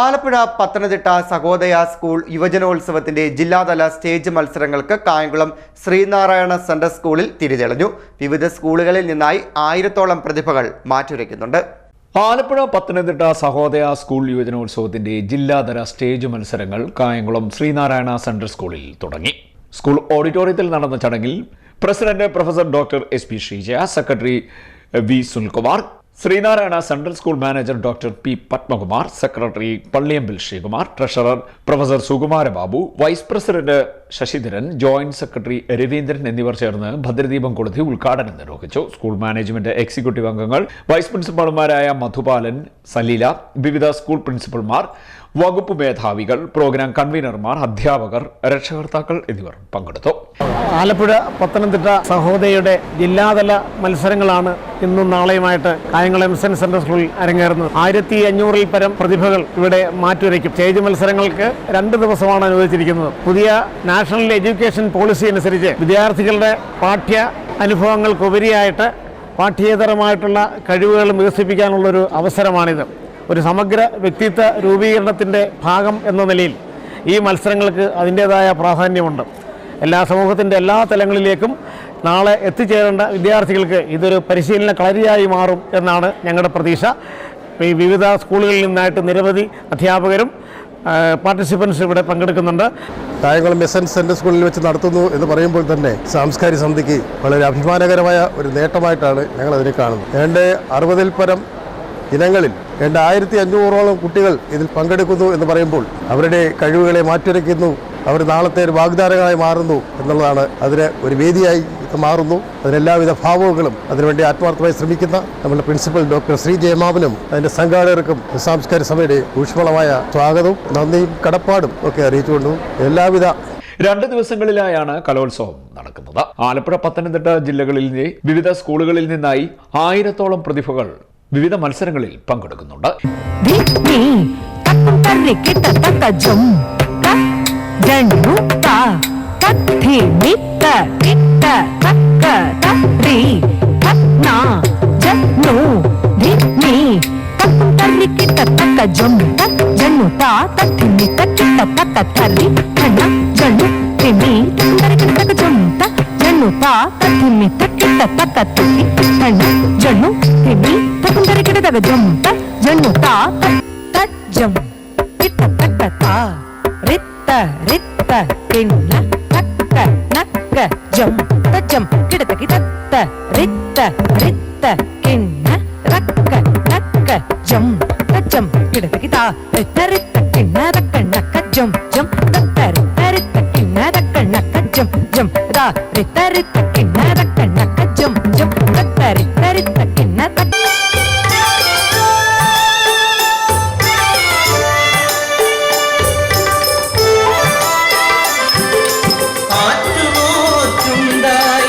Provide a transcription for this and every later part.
Alappuzha Pathanamthitta Sahodaya school യുവജനോത്സവത്തിന്റെ ജില്ലാതല stage മത്സരങ്ങൾക്ക് കായംകുളം ശ്രീനാരായണ സെൻട്രൽ സ്കൂളിൽ തിരിതെളിഞ്ഞു. വിവിധ സ്കൂളുകളിൽ നിന്നായി ആയിരത്തോളം പ്രതിഭകൾ മാറ്റുരയ്ക്കുന്നുണ്ട്. ആലപ്പുഴ പത്തനംതിട്ട സഹോദയ സ്കൂൾ യുവജനോത്സവത്തിന്റെ ജില്ലാതല സ്റ്റേജ് മത്സരങ്ങൾ കായംകുളം ശ്രീനാരായണ സെൻട്രൽ സ്കൂളിൽ തുടങ്ങി. സ്കൂൾ ഓഡിറ്റോറിയത്തിൽ നടന്ന ചടങ്ങിൽ president professor doctor S P Sreejaya secretary V Sunilkumar Sreenarayana central school manager doctor P Padmakumar secretary Palliyambil Sreekumar treasurer professor Sukumara Babu vice president Sasidharan joint secretary Raveendran എന്നിവർ ചേർന്ന് ഭദ്രദീപം കൊളുത്തി ഉദ്ഘാടനം നിർവഹിച്ചു. സ്കൂൾ മാനേജ്മെന്റ് എക്സിക്യൂട്ടീവ് അംഗങ്ങൾ vice പ്രിൻസിപ്പൽമാരായ മധുപാലൻ സലീല വിവിധ school പ്രിൻസിപ്പൽമാർ വകുപ്പ് മേധാവികൾ പ്രോഗ്രാം കൺവീനർമാർ അധ്യാപകർ രക്ഷകർത്താക്കൾ എന്നിവർ പങ്കെടുത്തു. ആലപ്പുഴ പത്തനംതിട്ട സഹോദയയുടെ ജില്ലാതല മത്സരങ്ങളാണ് ഇന്നും നാളെയുമായിട്ട് കായംകുളം എം സെൻ സെൻട്രൽ സ്കൂളിൽ അരങ്ങേറുന്നത്. ആയിരത്തി അഞ്ഞൂറിൽ പരം പ്രതിഭകൾ ഇവിടെ മാറ്റുരയ്ക്കും. സ്റ്റേജ് മത്സരങ്ങൾക്ക് രണ്ട് ദിവസമാണ് അനുവദിച്ചിരിക്കുന്നത്. പുതിയ നാഷണൽ എഡ്യൂക്കേഷൻ പോളിസി അനുസരിച്ച് വിദ്യാർത്ഥികളുടെ പാഠ്യ അനുഭവങ്ങൾക്കുപരിയായിട്ട് പാഠ്യേതരമായിട്ടുള്ള കഴിവുകൾ വികസിപ്പിക്കാനുള്ളൊരു അവസരമാണിത്. ഒരു സമഗ്ര വ്യക്തിത്വ രൂപീകരണത്തിന്റെ ഭാഗം എന്ന നിലയിൽ ഈ മത്സരങ്ങൾക്ക് അതിന്റേതായ പ്രാധാന്യമുണ്ട്. എല്ലാ സമൂഹത്തിന്റെ എല്ലാ തലങ്ങളിലേക്കും നാളെ എത്തിച്ചേരേണ്ട വിദ്യാർത്ഥികൾക്ക് ഇതൊരു പരിശീലന കളരിയായി മാറും എന്നാണ് ഞങ്ങളുടെ പ്രതീക്ഷ. ഈ വിവിധ സ്കൂളുകളിൽ നിന്നായിട്ട് നിരവധി അധ്യാപകരും പാർട്ടിസിപ്പൻസ് ഇവിടെ പങ്കെടുക്കുന്നുണ്ട്. കായംകുളം എസ് സെൻട്രൽ സ്കൂളിൽ വെച്ച് നടത്തുന്നു എന്ന് പറയുമ്പോൾ തന്നെ സാംസ്കാരിക സമിതിക്ക് വളരെ അഭിമാനകരമായ ഒരു നേട്ടമായിട്ടാണ് ഞങ്ങൾ അതിനെ കാണുന്നത്. ഏതാണ്ട് അറുപതിൽ പരം ഇനങ്ങളിൽ രണ്ട് ആയിരത്തി അഞ്ഞൂറോളം കുട്ടികൾ ഇതിൽ പങ്കെടുക്കുന്നു എന്ന് പറയുമ്പോൾ അവരുടെ കഴിവുകളെ മാറ്റുരയ്ക്കുന്നു അവർ നാളത്തെ ഒരു വാഗ്ദാനങ്ങളായി മാറുന്നു എന്നുള്ളതാണ് അതിന് ഒരു വേദിയായി മാറുന്നു. അതിനെല്ലാവിധ ഭാവങ്ങളും അതിനുവേണ്ടി ആത്മാർത്ഥമായി ശ്രമിക്കുന്ന നമ്മുടെ പ്രിൻസിപ്പൽ ഡോക്ടർ ശ്രീ ജയമാവനും അതിന്റെ സംഘാടകർക്കും സാംസ്കാരിക സഭയുടെ ഊഷ്മളമായ സ്വാഗതവും നന്ദിയും കടപ്പാടും ഒക്കെ അറിയിച്ചുകൊണ്ടു എല്ലാവിധ രണ്ട് ദിവസങ്ങളിലായാണ് കലോത്സവം നടക്കുന്നത്. ആലപ്പുഴ പത്തനംതിട്ട ജില്ലകളിൽ വിവിധ സ്കൂളുകളിൽ നിന്നായി ആയിരത്തോളം പ്രതിഭകൾ വിവിധ മത്സരങ്ങളിൽ പങ്കെടുക്കുന്നുണ്ട്. ജണ്ടു జొన్ను తత్ జన్ను తా తత్తిని తచ్చిత తక్క తర్రి కన్న జన్ను తిని తొందరకి తక జొన్ను త జన్ను తా తత్తిని తచ్చిత తక్క తర్రి కన్న జన్ను తిని తొందరకి తక జొన్ను త జన్ను తా తత్ జమ్ తిత తక్క తా రిత్త రిత్త తిన్న తక్క నక్క జమ్ తజమ్ కిడతకి తత్త రిత్త రిత్త ரித்தரித்த கிண்ணரக்க நக்க ஜம் ஜம் கத்த ரித்தரித்த கிண்ணரக்க ஆற்றுமோ சுண்டாய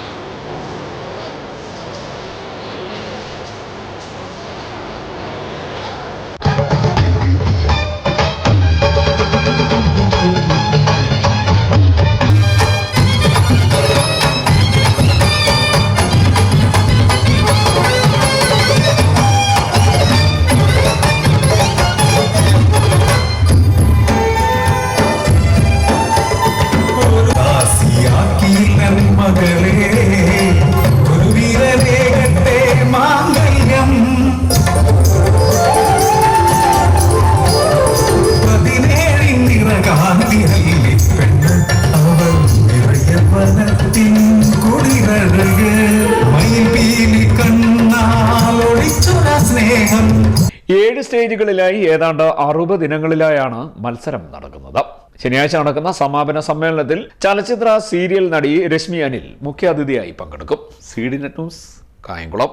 സ്റ്റേജുകളിലായി ഏതാണ്ട് അറുപത് ഇനങ്ങളിലായാണ് മത്സരം നടക്കുന്നത്. ശനിയാഴ്ച നടക്കുന്ന സമാപന സമ്മേളനത്തിൽ ചലച്ചിത്ര സീരിയൽ നടി രശ്മി അനിൽ മുഖ്യാതിഥിയായി പങ്കെടുക്കും. C news Kayamkulam.